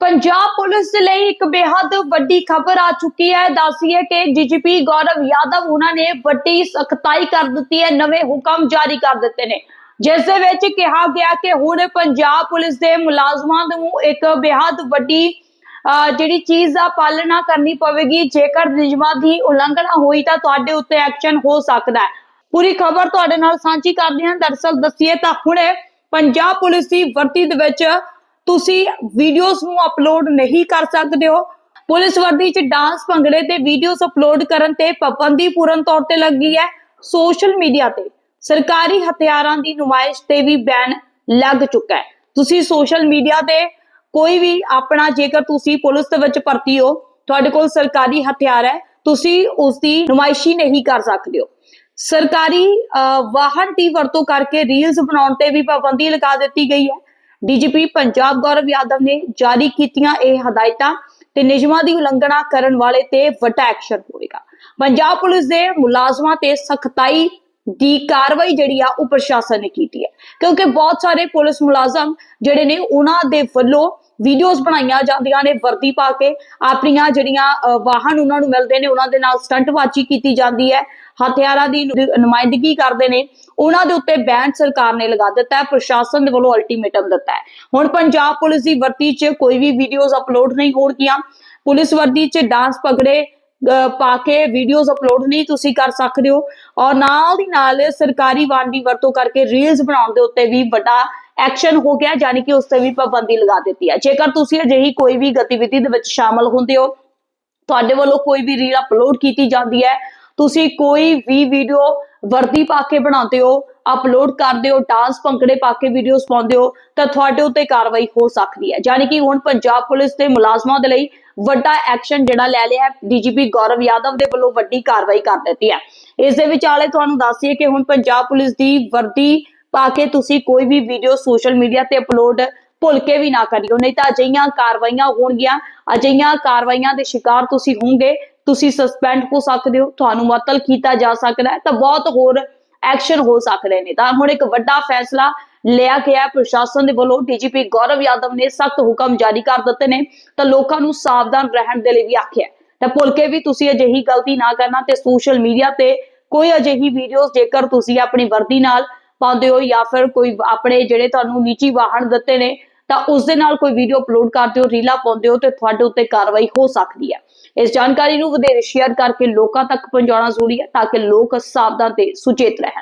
Punjab police ਦੇ ਲਈ ਇੱਕ ਬੇहद ਵੱਡੀ ਖਬਰ ਆ ਚੁੱਕੀ ਹੈ। ਦੱਸੀਏ ਕਿ ਡੀਜੀਪੀ ਗੌਰਵ ਯਾਦਵ ਉਹਨਾਂ ਨੇ ਵੱਡੀ ਸਖਤਾਈ ਕਰ ਦਿੱਤੀ ਹੈ, ਨਵੇਂ ਹੁਕਮ ਜਾਰੀ ਕਰ ਦਿੱਤੇ ਨੇ। ਜਿਸ ਦੇ ਵਿੱਚ ਕਿਹਾ ਗਿਆ ਕਿ ਹੁਣ ਪੰਜਾਬ ਪੁਲਿਸ ਦੇ ਮੁਲਾਜ਼ਮਾਂ ਨੂੰ ਇੱਕ ਬੇहद ਵੱਡੀ ਜਿਹੜੀ ਚੀਜ਼ ਦਾ ਪਾਲਣਾ ਕਰਨੀ ਪਵੇਗੀ। ਜੇਕਰ ਨਿਯਮਾਂ ਦੀ ਉਲੰਘਣਾ ਹੋਈ ਤਾਂ ਤੁਹਾਡੇ ਉੱਤੇ ਐਕਸ਼ਨ ਹੋ ਸਕਦਾ ਹੈ। ਪੂਰੀ ਖਬਰ ਤੁਹਾਡੇ ਨਾਲ ਸਾਂਝੀ ਕਰਦੇ ਹਾਂ। ਦਰਸਲ ਦੱਸੀਏ ਤਾਂ ਹੁਣ ਪੰਜਾਬ ਪੁਲਿਸ ਦੀ ਵਰਤੀ ਦੇ ਵਿੱਚ ਤੁਸੀਂ ਵੀਡੀਓਜ਼ ਨੂੰ ਅਪਲੋਡ ਨਹੀਂ ਕਰ ਸਕਦੇ ਹੋ। ਪੁਲਿਸ ਵਰਦੀ 'ਚ ਡਾਂਸ ਭੰਗੜੇ ਤੇ ਵੀਡੀਓਜ਼ ਅਪਲੋਡ ਕਰਨ ਤੇ ਪਾਬੰਦੀ ਪੂਰਨ ਤੌਰ ਤੇ ਲੱਗੀ ਹੈ ਸੋਸ਼ਲ ਮੀਡੀਆ ਤੇ। ਸਰਕਾਰੀ ਹਥਿਆਰਾਂ ਦੀ ਨੁਮਾਇਸ਼ ਤੇ ਵੀ ਬੈਨ ਲੱਗ ਚੁੱਕਾ ਹੈ। ਤੁਸੀਂ ਸੋਸ਼ਲ ਮੀਡੀਆ ਤੇ ਕੋਈ ਵੀ ਆਪਣਾ ਜੇਕਰ ਤੁਸੀਂ ਪੁਲਿਸ ਦੇ ਵਿੱਚ ਭਰਤੀ ਹੋ ਤੁਹਾਡੇ ਕੋਲ ਸਰਕਾਰੀ ਹਥਿਆਰ ਹੈ ਤੁਸੀਂ ਉਸ ਦੀ ਨੁਮਾਇਸ਼ੀ ਨਹੀਂ ਕਰ ਸਕਦੇ ਹੋ। ਸਰਕਾਰੀ ਅਹ, ਵਾਹਨ ਦੀ ਵਰਤੋਂ ਕਰਕੇ ਰੀਲਸ ਬਣਾਉਣ ਤੇ ਵੀ ਪਾਬੰਦੀ ਲਗਾ ਦਿੱਤੀ ਗਈ ਹੈ। ਡੀਜੀਪੀ ਪੰਜਾਬ ਗੌਰਵ ਯਾਦਵ ਨੇ ਜਾਰੀ ਕੀਤੀਆਂ ਇਹ ਹਦਾਇਤਾਂ ਤੇ ਨਿਯਮਾਂ ਦੀ ਉਲੰਘਣਾ ਕਰਨ ਵਾਲੇ ਤੇ ਵੱਡਾ ਐਕਸ਼ਨ ਹੋਵੇਗਾ। ਪੰਜਾਬ ਪੁਲਿਸ ਦੇ ਮੁਲਾਜ਼ਮਾਂ ਤੇ ਸਖਤਾਈ ਦੀ ਕਾਰਵਾਈ ਜਿਹੜੀ ਆ, ਉਹ ਪ੍ਰਸ਼ਾਸਨ ਨੇ ਕੀਤੀ ਹੈ। ਕਿਉਂਕਿ ਬਹੁਤ ਸਾਰੇ ਪੁਲਿਸ ਮੁਲਾਜ਼ਮ ਜਿਹੜੇ ਨੇ, ਉਹਨਾਂ ਦੇ ਵੱਲੋਂ ਵੀਡੀਓਜ਼ ਬਣਾਈਆਂ ਜਾਂਦੀਆਂ ਨੇ, ਵਰਦੀ ਪਾ ਕੇ। ਆਪਣੀਆਂ ਜਿਹੜੀਆਂ ਵਾਹਨ ਉਹਨਾਂ ਨੂੰ ਮਿਲਦੇ ਨੇ, ਉਹਨਾਂ ਦੇ ਨਾਲ ਸਟੰਟਬਾਜ਼ੀ ਕੀਤੀ ਜਾਂਦੀ ਹੈ। ਹਥਿਆਰਾਂ ਦੀ ਨੁਮਾਇੰਦਗੀ ਕਰਦੇ ਨੇ। ਉਹਨਾਂ ਦੇ ਉੱਤੇ ਬੈਨ ਸਰਕਾਰ ਨੇ ਲਗਾ ਦਿੱਤਾ ਹੈ, ਪ੍ਰਸ਼ਾਸਨ ਦੇ ਵੱਲੋਂ ਅਲਟੀਮੇਟਮ ਦਿੱਤਾ ਹੈ। ਹੁਣ ਪੰਜਾਬ ਪੁਲਿਸ ਦੀ ਵਰਦੀ 'ਚ ਕੋਈ ਵੀ ਵੀਡੀਓਜ਼ ਅਪਲੋਡ ਨਹੀਂ ਹੋਣਗੀਆਂ। ਪੁਲਿਸ ਵਰਦੀ 'ਚ ਡਾਂਸ ਪਗੜੇ ਪਾ ਕੇ ਵੀਡੀਓਜ਼ ਅਪਲੋਡ ਨਹੀਂ ਤੁਸੀਂ ਕਰ ਸਕਦੇ ਹੋ। ਔਰ ਨਾਲ ਦੀ ਨਾਲ ਸਰਕਾਰੀ ਵਾਹਨ ਦੀ ਵਰਤੋਂ ਕਰਕੇ ਰੀਲਸ ਬਣਾਉਣ ਦੇ ਉੱਤੇ ਵੀ ਵੱਡਾ ਐਕਸ਼ਨ ਹੋ ਗਿਆ ਯਾਨੀ ਕਿ ਉਸ ਤੇ ਵੀ ਪਾਬੰਦੀ ਲਗਾ ਦਿੱਤੀ ਹੈ। ਜੇਕਰ ਤੁਸੀਂ ਅਜਿਹੀ ਕੋਈ ਵੀ ਗਤੀਵਿਧੀ ਦੇ ਵਿੱਚ ਸ਼ਾਮਲ ਹੁੰਦੇ ਹੋ, ਤੁਹਾਡੇ ਵੱਲੋਂ ਕੋਈ ਵੀ ਰੀਲ ਅਪਲੋਡ ਕੀਤੀ ਜਾਂਦੀ ਹੈ, ਤੁਸੀਂ ਕੋਈ ਵੀ ਵੀਡੀਓ ਵਰਦੀ ਪਾ ਕੇ ਬਣਾਉਂਦੇ ਹੋ ਅਪਲੋਡ ਕਰਦੇ ਹੋ ਡਾਂਸ ਭੰਗੜੇ ਪਾ ਕੇ ਵੀਡੀਓਜ਼ ਪਾਉਂਦੇ ਹੋ, ਤਾਂ ਤੁਹਾਡੇ ਉੱਤੇ ਕਾਰਵਾਈ ਹੋ ਸਕਦੀ ਹੈ। ਯਾਨੀ ਕਿ ਹੁਣ ਪੰਜਾਬ ਪੁਲਿਸ ਦੇ ਮੁਲਾਜ਼ਮਾਂ ਦੇ ਲਈ ਵੱਡਾ ਐਕਸ਼ਨ ਜਿਹੜਾ ਲੈ ਲਿਆ ਹੈ, ਡੀਜੀਪੀ ਗੌਰਵ ਯਾਦਵ ਦੇ ਵੱਲੋਂ ਵੱਡੀ ਕਾਰਵਾਈ ਕਰ ਦਿੱਤੀ ਹੈ। ਇਸ ਦੇ ਵਿਚਾਲੇ ਤੁਹਾਨੂੰ ਦੱਸੀਏ ਕਿ ਹੁਣ ਪੰਜਾਬ ਪੁਲਿਸ ਦੀ ਵਰਦੀ ਪਾ ਕੇ ਤੁਸੀਂ ਕੋਈ ਵੀ ਵੀਡੀਓ ਸੋਸ਼ਲ ਮੀਡੀਆ ਤੇ ਅਪਲੋਡ ਭੁੱਲ ਕੇ ਵੀ ਨਾ ਕਰਿਓ। ਨਹੀਂ ਤਾਂ ਅਜਿਹੀਆਂ ਕਾਰਵਾਈਆਂ ਹੋਣਗੀਆਂ। ਅਜਿਹੀਆਂ ਕਾਰਵਾਈਆਂ ਦੇ ਸ਼ਿਕਾਰ ਤੁਸੀਂ ਹੋਵੋਗੇ। ਤੁਸੀਂ ਸਸਪੈਂਡ ਹੋ ਸਕਦੇ ਹੋ। ਤੁਹਾਨੂੰ ਮੁਅੱਤਲ ਕੀਤਾ ਜਾ ਸਕਦਾ ਹੈ। ਤਾਂ ਬਹੁਤ ਹੋਰ ਐਕਸ਼ਨ ਹੋ ਸਕਦੇ ਨੇ। ਤਾਂ ਹੁਣ ਇੱਕ ਵੱਡਾ ਫੈਸਲਾ ਲਿਆ ਗਿਆ ਪ੍ਰਸ਼ਾਸਨ ਦੇ ਵੱਲੋਂ ਡੀਜੀਪੀ ਗੌਰਵ ਯਾਦਵ ਨੇ ਸਖਤ ਹੁਕਮ ਜਾਰੀ ਕਰ ਦਿੱਤੇ ਨੇ। ਤਾਂ ਲੋਕਾਂ ਨੂੰ ਸਾਵਧਾਨ ਰਹਿਣ ਦੇ ਲਈ ਵੀ ਆਖਿਆ ਤਾਂ ਭੁੱਲ ਕੇ ਵੀ ਤੁਸੀਂ ਅਜਿਹੀ ਗਲਤੀ ਨਾ ਕਰਨਾ ਤੇ ਸੋਸ਼ਲ ਮੀਡੀਆ ਤੇ ਕੋਈ ਅਜਿਹੀ ਵੀਡੀਓਜ਼ ਜੇਕਰ ਤੁਸੀਂ ਆਪਣੀ ਵਰਦੀ ਨਾਲ ਪਾਉਂਦੇ ਹੋ ਜਾਂ ਫਿਰ ਕੋਈ ਆਪਣੇ ਜਿਹੜੇ ਤੁਹਾਨੂੰ ਨਿੱਜੀ ਵਾਹਨ ਦਿੱਤੇ ਨੇ, ਤਾਂ ਉਸ ਦੇ ਨਾਲ ਕੋਈ ਵੀਡੀਓ ਅਪਲੋਡ ਕਰਦੇ ਹੋ, ਰੀਲਾ ਪਾਉਂਦੇ ਹੋ ਤੇ ਤੁਹਾਡੇ ਉੱਤੇ ਕਾਰਵਾਈ ਹੋ ਸਕਦੀ ਹੈ। ਇਸ ਜਾਣਕਾਰੀ ਨੂੰ ਵਧੇਰੇ ਸ਼ੇਅਰ ਕਰਕੇ ਲੋਕਾਂ ਤੱਕ ਪਹੁੰਚਾਉਣਾ ਜ਼ਰੂਰੀ ਹੈ ਤਾਂ ਕਿ ਲੋਕ ਸਾਵਧਾਨ ਤੇ ਸੁਚੇਤ ਰਹਿਣ।